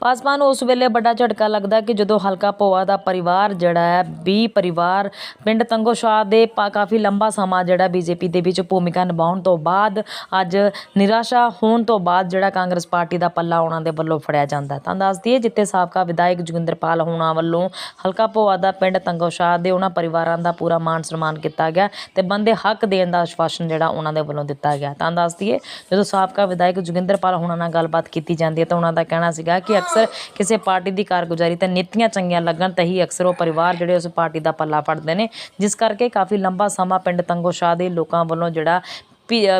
ਭਾਜਪਾ ਨੂੰ ਉਸ ਵੇਲੇ ਵੱਡਾ ਝਟਕਾ ਲੱਗਦਾ ਕਿ ਜਦੋਂ ਹਲਕਾ ਭੋਆ ਦਾ ਪਰਿਵਾਰ ਜਿਹੜਾ ਹੈ 20 ਪਰਿਵਾਰ ਪਿੰਡ ਤੰਗੋ ਸ਼ਾਹ ਦੇ ਪਾ- ਕਾਫੀ ਲੰਬਾ ਸਮਾਂ ਜਿਹੜਾ ਬੀਜੇਪੀ ਦੇ ਵਿੱਚ ਭੂਮਿਕਾ ਨਿਭਾਉਣ ਤੋਂ ਬਾਅਦ ਅੱਜ ਨਿਰਾਸ਼ਾ ਹੋਣ ਤੋਂ ਬਾਅਦ ਜਿਹੜਾ ਕਾਂਗਰਸ ਪਾਰਟੀ ਦਾ ਪੱਲਾ ਉਹਨਾਂ ਦੇ ਵੱਲੋਂ ਫੜਿਆ ਜਾਂਦਾ ਤਾਂ ਦੱਸ ਦਈਏ, ਜਿੱਥੇ ਸਾਬਕਾ ਵਿਧਾਇਕ ਜੋਗਿੰਦਰਪਾਲ ਹੋਣਾ ਵੱਲੋਂ ਹਲਕਾ ਭੋਆ ਦਾ ਪਿੰਡ ਤੰਗੋਸ਼ਾਹ ਦੇ ਉਹਨਾਂ ਪਰਿਵਾਰਾਂ ਦਾ ਪੂਰਾ ਮਾਣ ਸਨਮਾਨ ਕੀਤਾ ਗਿਆ ਤੇ ਬੰਦੇ ਹੱਕ ਦੇਣ ਦਾ ਆਸ਼ਵਾਸਨ ਜਿਹੜਾ ਉਹਨਾਂ ਦੇ ਵੱਲੋਂ ਦਿੱਤਾ ਗਿਆ। ਤਾਂ ਦੱਸ ਦਈਏ, ਜਦੋਂ ਸਾਬਕਾ ਵਿਧਾਇਕ ਜੋਗਿੰਦਰਪਾਲ ਹੋਣਾ ਨਾਲ ਗੱਲਬਾਤ ਕੀਤੀ ਜਾਂਦੀ ਹੈ ਤਾਂ ਉਹਨਾਂ ਦਾ ਕਹਿਣਾ ਸੀਗਾ ਕਿ ਅਕਸਰ ਕਿਸੇ ਪਾਰਟੀ ਦੀ ਕਾਰਗੁਜ਼ਾਰੀ ਤਾਂ ਨੀਤੀਆਂ ਚੰਗੀਆਂ ਲੱਗਣ ਤਾਂ ਹੀ ਅਕਸਰ ਉਹ ਪਰਿਵਾਰ ਜਿਹੜੇ ਉਸ ਪਾਰਟੀ ਦਾ ਪੱਲਾ ਫੜਦੇ ਨੇ। ਜਿਸ ਕਰਕੇ ਕਾਫੀ ਲੰਬਾ ਸਮਾਂ ਪਿੰਡ ਤੰਗੋਸ਼ਾਹ ਦੇ ਲੋਕਾਂ ਵੱਲੋਂ ਜਿਹੜਾ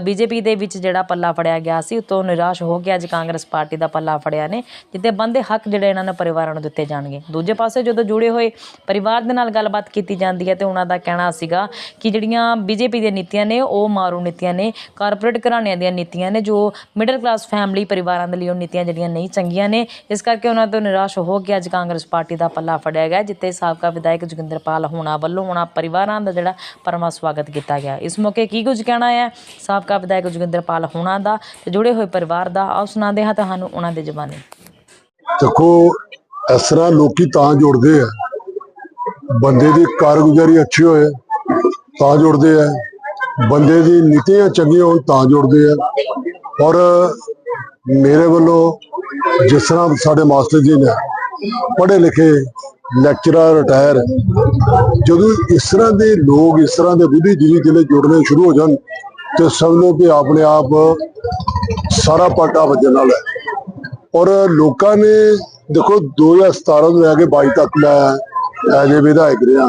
ਬੀਜੇਪੀ ਦੇ ਵਿੱਚ ਜਿਹੜਾ ਪੱਲਾ ਫੜਿਆ ਗਿਆ ਸੀ, ਉਤੋਂ ਨਿਰਾਸ਼ ਹੋ ਕੇ ਅੱਜ ਕਾਂਗਰਸ ਪਾਰਟੀ ਦਾ ਪੱਲਾ ਫੜਿਆ ਨੇ ਜਿੱਤੇ ਬੰਦੇ ਹੱਕ ਜਿਹੜੇ ਇਹਨਾਂ ਨੇ ਪਰਿਵਾਰਾਂ ਨੂੰ ਦਿੱਤੇ ਜਾਣਗੇ। ਦੂਜੇ ਪਾਸੇ ਜਦੋਂ ਜੁੜੇ ਹੋਏ ਪਰਿਵਾਰ ਦੇ ਨਾਲ ਗੱਲਬਾਤ ਕੀਤੀ ਜਾਂਦੀ ਹੈ ਤੇ ਉਹਨਾਂ ਦਾ ਕਹਿਣਾ ਸੀਗਾ ਕਿ ਜਿਹੜੀਆਂ ਬੀਜੇਪੀ ਦੀਆਂ ਨੀਤੀਆਂ ਨੇ, ਉਹ ਮਾਰੂ ਨੀਤੀਆਂ ਨੇ, ਕਾਰਪੋਰੇਟ ਘਰਾਣਿਆਂ ਦੀਆਂ ਨੀਤੀਆਂ ਨੇ, ਜੋ ਮਿਡਲ ਕਲਾਸ ਫੈਮਿਲੀ ਪਰਿਵਾਰਾਂ ਦੇ ਲਈ ਉਹ ਨੀਤੀਆਂ ਜਿਹੜੀਆਂ ਨਹੀਂ ਚੰਗੀਆਂ ਨੇ, ਇਸ ਕਰਕੇ ਉਹਨਾਂ ਤੋਂ ਨਿਰਾਸ਼ ਹੋ ਕੇ ਅੱਜ ਕਾਂਗਰਸ ਪਾਰਟੀ ਦਾ ਪੱਲਾ ਫੜਿਆ ਗਿਆ ਜਿੱਤੇ ਸਾਬਕਾ ਵਿਧਾਇਕ ਜੋਗਿੰਦਰਪਾਲ ਹੋਣਾ ਵੱਲੋਂ ਉਹਨਾਂ ਪਰਿਵਾਰਾਂ ਦਾ ਜਿਹੜਾ ਪਰਮਾ ਸਵਾਗਤ ਕੀਤਾ ਗਿਆ। ਇਸ ਮੌਕੇ ਕੀ ਕੁਝ ਕਹਿਣਾ ਹੈ? ਸਾਬਕਾ ਵਿਧਾਇਕ ਜੋਗਿੰਦਰਪਾਲ ਹੋਣਾ ਦਾ ਤੇ ਜੁੜੇ ਹੋਏ ਪਰਿਵਾਰ ਦਾ, ਆਓ ਸੁਣਾਉਂਦੇ ਹਾਂ ਤੁਹਾਨੂੰ ਉਹਨਾਂ ਦੇ ਜ਼ਬਾਨੀ। ਦੇਖੋ, ਇਸ ਤਰ੍ਹਾਂ ਲੋਕੀ ਤਾਂ ਜੁੜਦੇ ਆ। ਬੰਦੇ ਦੀ ਕਾਰਗੁਜ਼ਾਰੀ ਅੱਛੀ ਹੋਏ, ਤਾਂ ਜੁੜਦੇ ਆ। ਬੰਦੇ ਦੀ ਨੀਤੀਆਂ ਚੰਗੀਆਂ ਹੋਣ, ਤਾਂ ਜੁੜਦੇ ਆ। ਔਰ ਮੇਰੇ ਵੱਲੋਂ ਜਿਸ ਤਰ੍ਹਾਂ ਸਾਡੇ ਮਾਸਟਰ ਜੀ ਨੇ ਪੜ੍ਹੇ ਲਿਖੇ ਲੈਕਚਰਰ ਰਿਟਾਇਰ, ਜਦੋਂ ਇਸ ਤਰ੍ਹਾਂ ਦੇ ਲੋਕ ਇਸ ਤਰ੍ਹਾਂ ਦੇ ਬੁੱਧੀਜੀਵੀ ਜਿਹੜੇ ਜੁੜਨੇ ਸ਼ੁਰੂ ਹੋ ਜਾਣ ਤੇ ਸਮਝੋ ਕਿ ਆਪਣੇ ਆਪ ਸਾਰਾ ਪਾਟਾ ਵੱਜਣ ਵਾਲਾ ਹੈ। ਔਰ ਲੋਕਾਂ ਨੇ ਦੇਖੋ 2017 ਤੋਂ ਲੈ ਕੇ 22 ਤੱਕ ਮੈਂ ਐਜ ਵਿਧਾਇਕ ਰਿਹਾ।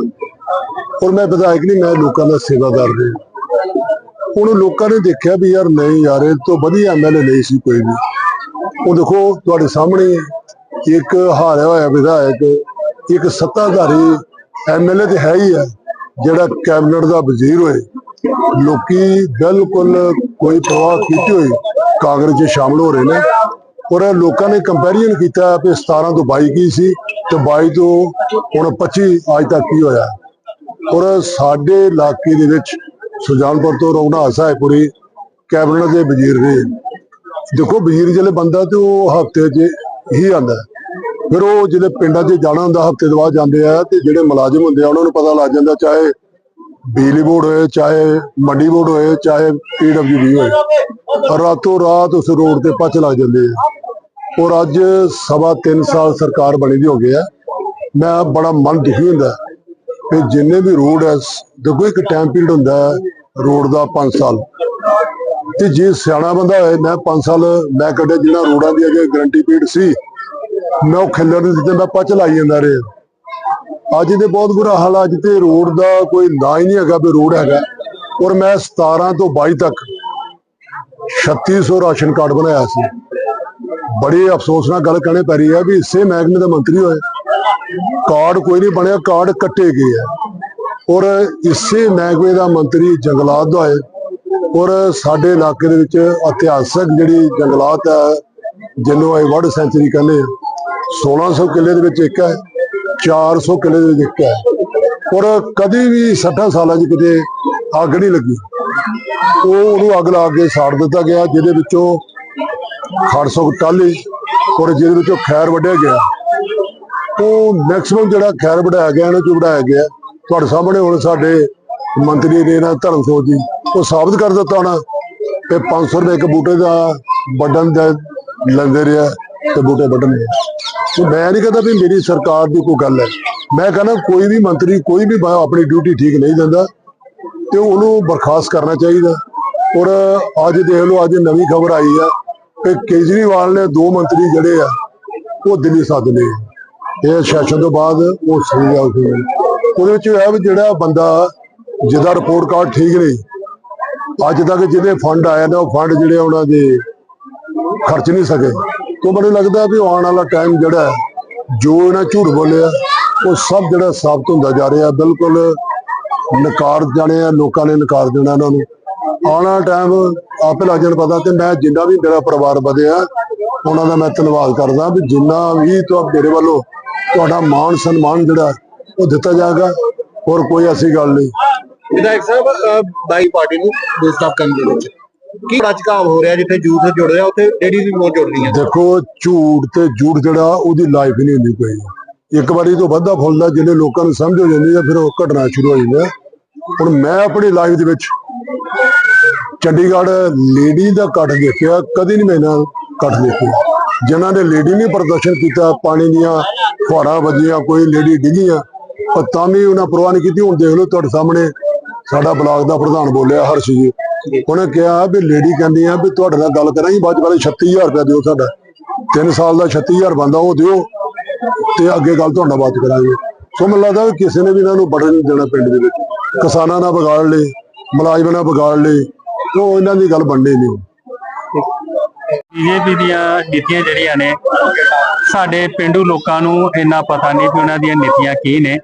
ਔਰ ਮੈਂ ਵਿਧਾਇਕ ਨਹੀਂ, ਮੈਂ ਲੋਕਾਂ ਦਾ ਸੇਵਾਦਾਰ ਰਿਹਾ। ਹੁਣ ਲੋਕਾਂ ਨੇ ਦੇਖਿਆ ਵੀ ਯਾਰ ਨਹੀਂ ਯਾਰ, ਇਹ ਤੋਂ ਵਧੀਆ ਐਮਐਲਏ ਨਹੀਂ ਸੀ ਕੋਈ ਵੀ। ਉਹ ਦੇਖੋ, ਤੁਹਾਡੇ ਸਾਹਮਣੇ ਇੱਕ ਹਾਰਿਆ ਹੋਇਆ ਵਿਧਾਇਕ, ਇੱਕ ਸੱਤਾਧਾਰੀ ਐਮਐਲਏ ਤੇ ਹੈ ਹੀ ਹੈ, ਜਿਹੜਾ ਕੈਬਨਿਟ ਦਾ ਵਜ਼ੀਰ ਹੋਏ। ਲੋਕੀ ਬਿਲਕੁਲ ਕੋਈ ਪ੍ਰਵਾਹ ਕੀਤੀ ਹੋਈ ਕਾਂਗਰਸ 'ਚ ਸ਼ਾਮਲ ਹੋ ਰਹੇ ਨੇ। ਔਰ ਲੋਕਾਂ ਨੇ ਕੰਪੈਰੀਜ਼ਨ ਕੀਤਾ ਕਿ 17 ਤੋਂ 22 ਕੀ ਸੀ ਤੇ 22 ਤੋਂ ਹੁਣ 25 ਅੱਜ ਤੱਕ ਕੀ ਹੋਇਆ। ਔਰ ਸਾਡੇ ਇਲਾਕੇ ਦੇ ਵਿੱਚ ਸੁਜਾਨਪੁਰ ਤੋਂ ਰੌਣਾ ਸਾਹਿਬਪੁਰੀ ਕੈਬਨਿਟ ਦੇ ਵਜ਼ੀਰ ਨੇ ਦੇਖੋ ਵਜ਼ੀਰ ਜਿਹੜੇ ਬੰਦਾ ਤੇ ਉਹ ਹਫ਼ਤੇ 'ਚ ਹੀ ਆਂਦਾ ਫਿਰ ਉਹ ਜਿਹੜੇ ਪਿੰਡਾਂ 'ਚ ਜਾਣਾ ਹੁੰਦਾ, ਹਫ਼ਤੇ ਤੋਂ ਬਾਅਦ ਜਾਂਦੇ ਆ ਤੇ ਜਿਹੜੇ ਮੁਲਾਜ਼ਮ ਹੁੰਦੇ ਆ, ਉਹਨਾਂ ਨੂੰ ਪਤਾ ਲੱਗ ਜਾਂਦਾ ਚਾਹੇ ਬਿਜਲੀ ਬੋਰਡ ਹੋਏ, ਚਾਹੇ ਮੰਡੀ ਬੋਰਡ ਹੋਏ, ਚਾਹੇ ਪੀਡਬਲਯੂਡੀ ਹੋਏ, ਰਾਤੋਂ ਰਾਤ ਉਸ ਰੋਡ ਤੇ ਪੱਚ ਲੱਗ ਜਾਂਦੇ ਆ। ਔਰ ਅੱਜ ਸਵਾ 3 ਸਾਲ ਸਰਕਾਰ ਬਣੀ ਦੀ ਹੋ ਗਿਆ ਮੈਂ ਬੜਾ ਮਨ ਦੁਖੀ ਹੁੰਦਾ ਕਿ ਜਿੰਨੇ ਵੀ ਰੋਡ ਹੈ ਦੇਖੋ ਇੱਕ ਟਾਈਮ ਪੀਰੀਅਡ ਹੁੰਦਾ ਹੈ ਰੋਡ ਦਾ 5 ਸਾਲ। ਤੇ ਜੇ ਸਿਆਣਾ ਬੰਦਾ ਹੋਏ, ਮੈਂ 5 ਸਾਲ ਮੈਂ ਕੱਢੇ ਜਿਹੜਾ ਰੋਡਾਂ ਦੀ ਅਗੇ ਗਰੰਟੀ ਪੀਰੀਅਡ ਸੀ, ਮੈਂ ਉਹ ਖਿੱਲਰ ਨਹੀਂ ਦਿੱਤੇ, ਮੈਂ ਪੱਚ ਲਾਈ ਜਾਂਦਾ ਰਿਹਾ। ਅੱਜ ਤੇ ਬਹੁਤ ਬੁਰਾ ਹਾਲ ਅੱਜ ਤੇ ਰੋਡ ਦਾ ਕੋਈ ਨਾਂ ਹੀ ਨਹੀਂ ਹੈਗਾ ਵੀ ਰੋਡ ਹੈਗਾ। ਔਰ ਮੈਂ 17 ਤੋਂ 22 ਤੱਕ 3600 ਰਾਸ਼ਨ ਕਾਰਡ ਬਣਾਇਆ ਸੀ। ਬੜੀ ਅਫਸੋਸ ਨਾਲ ਗੱਲ ਕਹਿਣੇ ਪੈ ਰਹੀ ਹੈ ਵੀ ਇਸੇ ਮਹਿਕਮੇ ਦਾ ਮੰਤਰੀ ਹੋਏ। ਕਾਰਡ ਕੋਈ ਨਹੀਂ ਬਣਿਆ, ਕਾਰਡ ਕੱਟੇ ਗਏ ਹੈ ਔਰ ਇਸੇ ਮਹਿਕਮੇ ਦਾ ਮੰਤਰੀ ਜੰਗਲਾਤ ਦਾ ਹੋਏ। ਔਰ ਸਾਡੇ ਇਲਾਕੇ ਦੇ ਵਿੱਚ ਇਤਿਹਾਸਕ ਜਿਹੜੀ ਜੰਗਲਾਤ ਹੈ ਜਿਹਨੂੰ ਅਸੀਂ ਵਰਡ ਸੈਂਚੁਰੀ ਕਹਿੰਦੇ ਆ 1600 ਕਿੱਲੇ ਦੇ ਵਿੱਚ ਇੱਕ ਹੈ। 400 ਕਿੱਲੇ ਦੇ ਵਿੱਚ ਹੈ। ਔਰ ਕਦੀ ਵੀ 60 ਸਾਲਾਂ 'ਚ ਕਿਤੇ ਅੱਗ ਨਹੀਂ ਲੱਗੀ। ਉਹ ਉਹਨੂੰ ਅੱਗ ਲਾ ਕੇ ਸਾੜ ਦਿੱਤਾ ਗਿਆ, ਜਿਹਦੇ ਵਿੱਚੋਂ ਖੜਸੋ ਟਾਲੀ ਔਰ ਜਿਹਦੇ ਵਿੱਚੋਂ ਖੈਰ ਵੱਢਿਆ ਗਿਆ। ਉਹ ਮੈਕਸਿਮਮ ਜਿਹੜਾ ਖੈਰ ਵਢਾਇਆ ਗਿਆ ਇਹਨਾਂ ਚ ਵਢਾਇਆ ਗਿਆ। ਤੁਹਾਡੇ ਸਾਹਮਣੇ ਹੁਣ ਸਾਡੇ ਮੰਤਰੀ ਨੇ ਨਾ ਧਰਮਸੋਤ ਜੀ ਉਹ ਸਾਬਤ ਕਰ ਦਿੱਤਾ ਹੋਣਾ ਕਿ 500 ਰੁਪਏ ਇੱਕ ਬੂਟੇ ਦਾ ਵੱਢਣ ਦਾ ਲੈਂਦੇ ਰਿਹਾ ਤੇ ਬੂਟੇ ਵੱਢਣ ਤੇ ਮੈਂ ਨਹੀਂ ਕਹਿੰਦਾ ਵੀ ਮੇਰੀ ਸਰਕਾਰ ਦੀ ਕੋਈ ਗੱਲ ਹੈ। ਮੈਂ ਕਹਿੰਦਾ ਕੋਈ ਵੀ ਮੰਤਰੀ, ਕੋਈ ਵੀ ਆਪਣੀ ਡਿਊਟੀ ਠੀਕ ਨਹੀਂ ਦਿੰਦਾ ਤੇ ਉਹਨੂੰ ਬਰਖਾਸਤ ਕਰਨਾ ਚਾਹੀਦਾ। ਔਰ ਅੱਜ ਦੇਖ ਲਓ, ਅੱਜ ਨਵੀਂ ਖਬਰ ਆਈ ਆ ਕਿ ਕੇਜਰੀਵਾਲ ਨੇ ਦੋ ਮੰਤਰੀ ਜਿਹੜੇ ਆ, ਉਹ ਦਿੱਲੀ ਸੱਦ ਲਏ। ਇਹ ਸੈਸ਼ਨ ਤੋਂ ਬਾਅਦ ਉਹ ਸਹੀ ਆ ਉਹਦੇ ਵਿੱਚ ਇਹ ਵੀ ਜਿਹੜਾ ਬੰਦਾ, ਜਿਹਦਾ ਰਿਪੋਰਟ ਕਾਰਡ ਠੀਕ ਨਹੀਂ, ਅੱਜ ਤੱਕ ਜਿਹਦੇ ਫੰਡ ਆਏ ਨੇ, ਉਹ ਫੰਡ ਜਿਹੜੇ ਉਹਨਾਂ ਦੇ ਖਰਚ ਨਹੀਂ ਸਕੇ। ਤੋਂ ਮੈਨੂੰ ਲੱਗਦਾ ਵੀ ਆਉਣ ਵਾਲਾ ਟਾਈਮ ਜਿਹੜਾ ਹੈ, ਜੋ ਇਹਨਾਂ ਝੂਠ ਬੋਲਿਆ ਉਹ ਸਭ ਜਿਹੜਾ ਸਾਬਤ ਹੁੰਦਾ ਜਾ ਰਿਹਾ ਬਿਲਕੁਲ ਨਕਾਰ ਜਾਣੇ ਆ ਲੋਕਾਂ ਨੇ ਨਕਾਰ ਦੇਣਾ ਇਹਨਾਂ ਨੂੰ। ਆਉਣ ਟਾਈਮ ਆਪੇ ਲੱਗ ਜਾਣ ਪਤਾ ਤੇ ਮੈਂ ਜਿੰਨਾ ਵੀ ਮੇਰਾ ਪਰਿਵਾਰ ਵਧਿਆ ਉਹਨਾਂ ਦਾ ਮੈਂ ਧੰਨਵਾਦ ਕਰਦਾ ਵੀ ਜਿੰਨਾ ਵੀ ਤੁਹਾ ਮੇਰੇ ਵੱਲੋਂ ਤੁਹਾਡਾ ਮਾਣ ਸਨਮਾਨ ਜਿਹੜਾ ਉਹ ਦਿੱਤਾ ਜਾਏਗਾ। ਹੋਰ ਕੋਈ ਐਸੀ ਗੱਲ ਨਹੀਂ। ਵਿਧਾਇਕ ਸਾਹਿਬ ਬਾਈ ਪਾਰਟੀ ਨੂੰ ਬੂਸਟ ਅਪ ਕਰਨ ਦੇ ਵਿੱਚ। ਕੀ ਬੜਾ ਹੋ ਰਿਹਾ ਜਿੱਥੇ ਜੂਥ ਜੁੜ ਰਿਹਾ, ਉੱਥੇ ਲੇਡੀ ਵੀ ਬਹੁਤ ਜੁੜਦੀ ਹੈ। ਦੇਖੋ, ਝੂਠ ਤੇ ਝੂਠ ਜਿਹੜਾ, ਉਹਦੀ ਲਾਈਫ ਨਹੀਂ ਹੁੰਦੀ ਕੋਈ। ਇੱਕ ਵਾਰੀ ਤੋਂ ਵੱਧਾ ਫੁੱਲਦਾ ਜਿਹਨੇ ਲੋਕਾਂ ਨੂੰ ਸਮਝ ਹੋ ਜਾਂਦੀ ਹੈ, ਫਿਰ ਉਹ ਘਟਨਾ ਸ਼ੁਰੂ ਹੋ ਜਾਂਦਾ ਹੁਣ ਮੈਂ ਆਪਣੀ ਲਾਈਫ ਦੇ ਵਿੱਚ ਚੰਡੀਗੜ੍ਹ ਲੇਡੀ ਦਾ ਕੱਟ ਦੇਖਿਆ, ਕਦੀ ਨਹੀਂ ਮੈਂ ਇਹਨਾਂ ਕੱਟ ਦੇਖਿਆ। ਜਿਨ੍ਹਾਂ ਨੇ ਲੇਡੀ ਨੇ ਪ੍ਰਦਰਸ਼ਨ ਕੀਤਾ, ਪਾਣੀ ਦੀਆਂ ਫੁਹਾਰਾਂ ਵੱਜੀਆਂ, ਕੋਈ ਲੇਡੀ ਡਿੱਗੀਆਂ, ਪਰ ਤਾਂ ਵੀ ਉਹਨਾਂ ਪਰਵਾਹ ਨਹੀਂ ਕੀਤੀ। ਹੁਣ ਦੇਖ ਲਓ ਤੁਹਾਡੇ ਸਾਹਮਣੇ ਸਾਡਾ ਬਲਾਕ ਦਾ ਪ੍ਰਧਾਨ ਬੋਲਿਆ, ਹਰਸ਼ ਜੀ। ਉਹਨੇ ਕਿਹਾ ਵੀ ਲੇਡੀ ਕਹਿੰਦੀ ਆ ਵੀ ਤੁਹਾਡੇ ਨਾਲ ਗੱਲ ਕਰਾਂਗੀ, ਬਾਅਦ ਚ 36000 ਰੁਪਏ ਦਿਓ ਸਾਡਾ। 3 ਸਾਲ ਦਾ 36000 ਬੰਦਾ ਉਹ ਦਿਓ ਤੇ ਅੱਗੇ ਗੱਲ ਤੁਹਾਡਾ ਬਾਤ ਕਰਾਂਗੇ। ਸੋ ਮੈਨੂੰ ਲੱਗਦਾ ਵੀ ਕਿਸੇ ਨੇ ਵੀ ਇਹਨਾਂ ਨੂੰ ਬੜਨ ਨਹੀਂ ਦੇਣਾ ਪਿੰਡ ਦੇ ਵਿੱਚ। ਕਿਸਾਨਾਂ ਨਾਲ ਵਿਗਾੜ ਲਏ, ਮੁਲਾਜ਼ਮਾਂ ਨਾਲ ਵਿਗਾੜ ਲਏ, ਉਹ ਇਹਨਾਂ ਦੀ ਗੱਲ ਬਣਨੀ ਨਹੀਂ। ਬੀਜੇਪੀ ਦੀਆਂ ਨੀਤੀਆਂ ਜਿਹੜੀਆਂ ਨੇ, ਸਾਡੇ ਪਿੰਡੂ ਲੋਕਾਂ ਨੂੰ ਇੰਨਾ ਪਤਾ ਨਹੀਂ ਕਿ ਉਹਨਾਂ ਦੀਆਂ ਨੀਤੀਆਂ ਕੀ ਨੇ।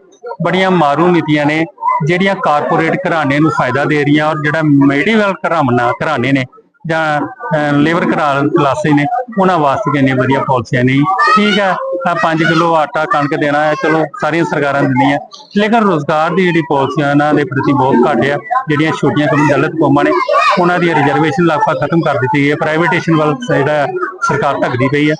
ਬੜੀਆਂ ਮਾਰੂ ਨੀਤੀਆਂ ਨੇ। ਜਿਹੜੀਆਂ ਕਾਰਪੋਰੇਟ ਘਰਾਣੇ ਨੂੰ ਫਾਇਦਾ ਦੇ ਰਹੀਆਂ ਔਰ ਜਿਹੜਾ ਮਿਡਲ ਘਰਾਣਾ, ਘਰਾਣੇ ਨੇ ਜਾਂ ਲੇਬਰ ਕਲਾਸੇ ਨੇ, ਉਹਨਾਂ ਵਾਸਤੇ ਕਿੰਨੀਆਂ ਵਧੀਆ ਪਾਲਿਸੀਆਂ ਨਹੀਂ ਠੀਕ ਹੈ ਆ 5 ਕਿਲੋ ਆਟਾ ਕਣਕ ਦੇਣਾ ਹੈ, ਚਲੋ ਸਾਰੀਆਂ ਸਰਕਾਰਾਂ ਦਿੰਦੀਆਂ ਲੇਕਿਨ ਰੋਜ਼ਗਾਰ ਦੀ ਜਿਹੜੀ ਪਾਲਿਸੀਆਂ ਇਹਨਾਂ ਦੇ ਪ੍ਰਤੀ ਬਹੁਤ ਘੱਟ ਆ। ਜਿਹੜੀਆਂ ਛੋਟੀਆਂ ਕੌਮ, ਦਲਿਤ ਕੌਮਾਂ ਨੇ, ਉਹਨਾਂ ਦੀ ਰਿਜ਼ਰਵੇਸ਼ਨ ਲਗਭਗ ਖਤਮ ਕਰ ਦਿੱਤੀ ਗਈ ਹੈ। ਪ੍ਰਾਈਵੇਟੇਸ਼ਨ ਵੱਲ ਜਿਹੜਾ ਸਰਕਾਰ ਧੱਕਦੀ ਪਈ ਹੈ।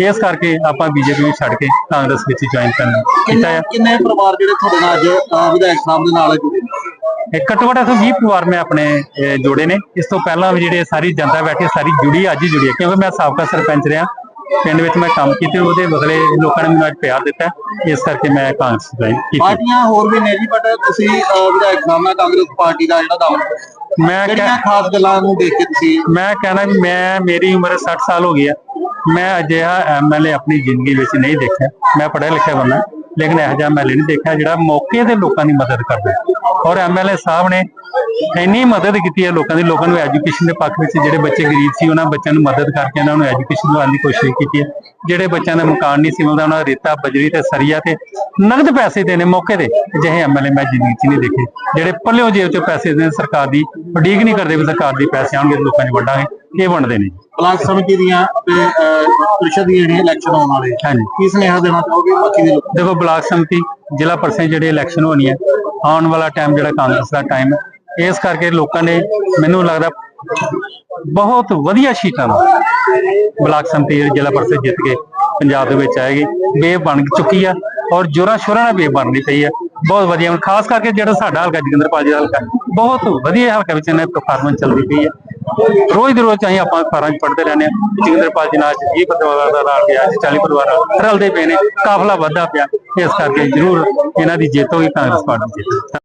ਇਸ ਕਰਕੇ ਆਪਾਂ ਬੀਜੇਪੀ ਨੂੰ ਛੱਡ ਕੇ ਕਾਂਗਰਸ ਵਿੱਚ ਜੁਆਇਨ ਕਰਨਾ ਕੀਤਾ ਹੈ। ਕਿੰਨੇ ਪਰਿਵਾਰ ਜਿਹੜੇ ਤੁਹਾਡੇ ਨਾਲ ਅੱਜ ਅਹ, ਵਿਧਾਇਕ ਸਾਹਿਬ ਦੇ ਨਾਲ ਜੁੜੇ ਨੇ? ਇਹ ਘੱਟੋ ਘੱਟ ਇੱਥੋਂ 20 ਪਰਿਵਾਰ ਮੈਂ ਆਪਣੇ ਅਹ, ਜੋੜੇ ਨੇ। ਇਸ ਤੋਂ ਪਹਿਲਾਂ ਵੀ ਜਿਹੜੇ ਸਾਰੀ ਜਨਤਾ ਬੈਠੀ ਸਾਰੀ ਜੁੜੀ ਅੱਜ ਹੀ ਜੁੜੀ ਹੈ। ਕਿਉਂਕਿ ਮੈਂ ਸਾਬਕਾ ਸਰਪੰਚ ਰਿਹਾ। ਪਿੰਡ ਵਿੱਚ ਮੈਂ ਕੰਮ ਕੀਤੇ ਉਹਦੇ ਬਦਲੇ ਲੋਕਾਂ ਨੇ ਮੈਨੂੰ ਅੱਜ ਪਿਆਰ ਦਿੱਤਾ। ਹੈ। ਇਸ ਕਰਕੇ ਮੈਂ ਕਾਂਗਰਸ ਜੁਆਇਨ ਕੀਤੀ। ਪਾਰਟੀਆਂ ਹੋਰ ਵੀ ਨੇ ਜੀ ਬਟ ਤੁਸੀਂ ਅਹ, ਵਿਧਾਇਕ ਸਾਹਿਬ ਨਾਲ ਕਾਂਗਰਸ ਪਾਰਟੀ ਦਾ ਜਿਹੜਾ ਦਾਅਵਾ ਮੈਂ ਕਿਹੜੀਆਂ ਕਹਿ- ਖਾਸ ਗੱਲਾਂ ਨੂੰ ਦੇਖ ਕੇ ਤੁਸੀਂ ਮੈਂ ਕਹਿਣਾ ਵੀ ਮੈਂ ਮੇਰੀ ਉਮਰ 60 ਸਾਲ ਹੋ ਗਈ ਹੈ। ਮੈਂ ਅਜਿਹਾ ਐਮਐਲਏ ਆਪਣੀ ਜ਼ਿੰਦਗੀ ਵਿੱਚ ਨਹੀਂ ਦੇਖਿਆ। ਮੈਂ ਪੜ੍ਹਿਆ ਲਿਖਿਆ ਬੰਦਾ ਲੇਕਿਨ ਇਹੋ ਜਿਹਾ ਐਮਐਲਏ ਨਹੀਂ ਦੇਖਿਆ ਜਿਹੜਾ ਮੌਕੇ ਤੇ ਲੋਕਾਂ ਦੀ ਮਦਦ ਕਰਦਾ ਹੈ। ਔਰ ਐਮਐਲਏ ਸਾਹਿਬ ਨੇ ਇੰਨੀ ਮਦਦ ਕੀਤੀ ਹੈ ਲੋਕਾਂ ਦੀ, ਲੋਕਾਂ ਨੂੰ ਐਜੂਕੇਸ਼ਨ ਦੇ ਪੱਖ ਵਿੱਚ ਜਿਹੜੇ ਬੱਚੇ ਗਰੀਬ ਸੀ, ਉਹਨਾਂ ਬੱਚਿਆਂ ਨੂੰ ਮਦਦ ਕਰਕੇ ਉਹਨਾਂ ਨੂੰ ਐਜੂਕੇਸ਼ਨ ਦਿਵਾਉਣ ਦੀ ਕੋਸ਼ਿਸ਼ ਕੀਤੀ ਹੈ। ਜਿਹੜੇ ਬੱਚਿਆਂ ਦਾ ਮਕਾਨ ਨਹੀਂ ਸੀ ਮਿਲਦਾ, ਉਹਨਾਂ ਦਾ ਰੇਤਾ, ਬਜਰੀ ਤੇ ਸਰੀਆ ਤੇ ਨਗਦ ਪੈਸੇ ਦੇਣੇ ਮੌਕੇ ਤੇ। ਅਜਿਹੇ ਐਮਐਲਏ ਮੈਂ ਜ਼ਿੰਦਗੀ 'ਚ ਨਹੀਂ ਦੇਖੇ। ਜਿਹੜੇ ਪੱਲਿਓ ਜੇਬ 'ਚੋਂ ਪੈਸੇ ਦੇਣ, ਸਰਕਾਰ ਦੀ ਉਡੀਕ ਨਹੀਂ ਕਰਦੇ ਵੀ ਸਰਕਾਰ ਦੀ ਪੈਸੇ ਆਉਣਗੇ ਲੋਕਾਂ 'ਚ ਵੰਡਾਂਗੇ। ਇਹ ਵੰਡਦੇ ਨੇ। ਬਲਾਕ ਸਮਿਤੀ ਦੀਆਂ ਤੇ ਪ੍ਰੀਸ਼ਦ ਦੀਆਂ ਜਿਹੜੀਆਂ ਇਲੈਕਸ਼ਨ ਆਉਣ ਵਾਲੇ। ਹਾਂਜੀ। ਕੀ ਸੁਨੇਹਾ ਦੇਣਾ ਚਾਹੋਗੇ ਬਾਕੀ ਦੇ ਲੋਕਾਂ ਦੇਖੋ ਬਲਾਕ ਸੰਮਤੀ ਜ਼ਿਲ੍ਹਾ ਪਰਿਸ਼ਦ ਜਿਹੜੇ ਇਲੈਕਸ਼ਨ ਹੋਣੀ ਹੈ ਆਉਣ ਵਾਲਾ ਟਾਈਮ ਜਿਹੜਾ ਕਾਂਗਰਸ ਦਾ ਟਾਈਮ ਹੈ ਇਸ ਕਰਕੇ ਲੋਕਾਂ ਨੇ ਮੈਨੂੰ ਲੱਗਦਾ ਬਹੁਤ ਵਧੀਆ ਸੀਟਾਂ ਨਾਲ ਬਲਾਕ ਸੰਮਤੀ ਜ਼ਿਲ੍ਹਾ ਪਰਿਸ਼ਦ ਜਿੱਤ ਕੇ ਪੰਜਾਬ ਦੇ ਵਿੱਚ ਆਏਗੀ ਵੇਵ ਬਣ ਚੁੱਕੀ ਆ ਔਰ ਜੋਰਾਂ ਸ਼ੋਰਾਂ ਨਾਲ ਵੇਵ ਬਣਨੀ ਪਈ ਆ। ਬਹੁਤ ਵਧੀਆ। ਹੁਣ ਖਾਸ ਕਰਕੇ ਜਿਹੜਾ ਸਾਡਾ ਹਲਕਾ ਜਗਿੰਦਰਪਾਲ ਜੀ ਦਾ ਹਲਕਾ ਬਹੁਤ ਵਧੀਆ ਹਲਕਾ ਵਿੱਚ ਇਹਨਾਂ ਪਰਫਾਰਮੈਂਸ ਚੱਲਦੀ ਪਈ ਆ। ਰੋਜ਼ ਦੇ ਰੋਜ਼ ਅਸੀਂ ਆਪਾਂ ਅਖਬਾਰਾਂ 'ਚ ਪੜ੍ਹਦੇ ਰਹਿੰਦੇ ਹਾਂ। ਜਗਿੰਦਰਪਾਲ ਜੀ ਨਾਲ 20 ਪਰਿਵਾਰ ਦਾ ਰਲ ਗਿਆ 40 ਪਰਿਵਾਰ ਰਲਦੇ ਪਏ ਨੇ, ਕਾਫਲਾ ਵੱਧਦਾ ਪਿਆ। ਇਸ ਕਰਕੇ ਜ਼ਰੂਰ ਇਹਨਾਂ ਦੀ ਜਿੱਤ ਹੋਈ, ਕਾਂਗਰਸ ਪਾਰਟੀ ਦੀ